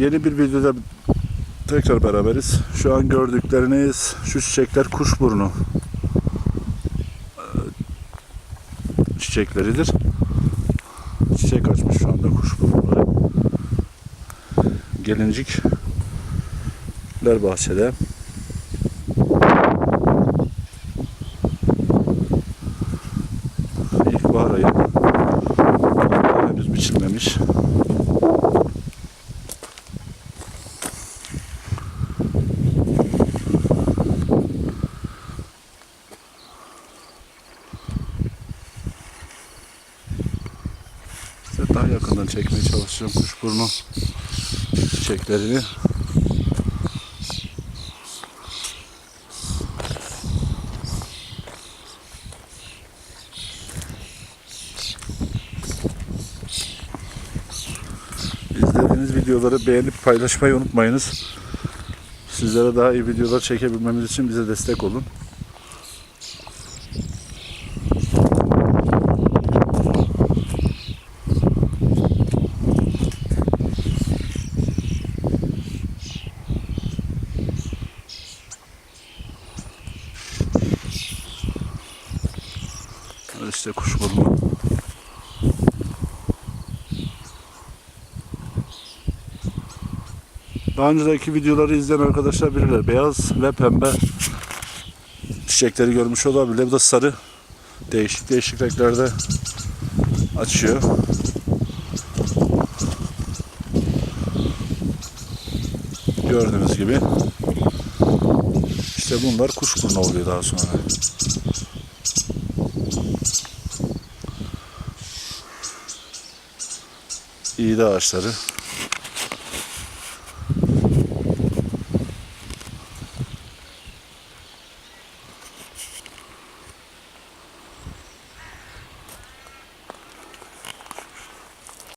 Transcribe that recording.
Yeni bir videoda tekrar beraberiz. Şu an gördükleriniz şu çiçekler kuşburnu Ee, çiçekleridir. Çiçek açmış şu anda kuşburnuları. Gelincikler bahçede. İlkbahar ayı. Henüz biçilmemiş. Daha yakından çekmeye çalışacağım kuşburnu çiçeklerini. İzlediğiniz videoları beğenip paylaşmayı unutmayınız. Sizlere daha iyi videolar çekebilmemiz için bize destek olun. İşte kuşburnu. Daha önceki videoları izleyen arkadaşlar bilirler. Beyaz ve pembe çiçekleri görmüş olabilir. Bu da sarı. Değişik değişik renklerde açıyor. Gördüğünüz gibi. İşte bunlar kuşburnu oluyor daha sonra. İğde ağaçları.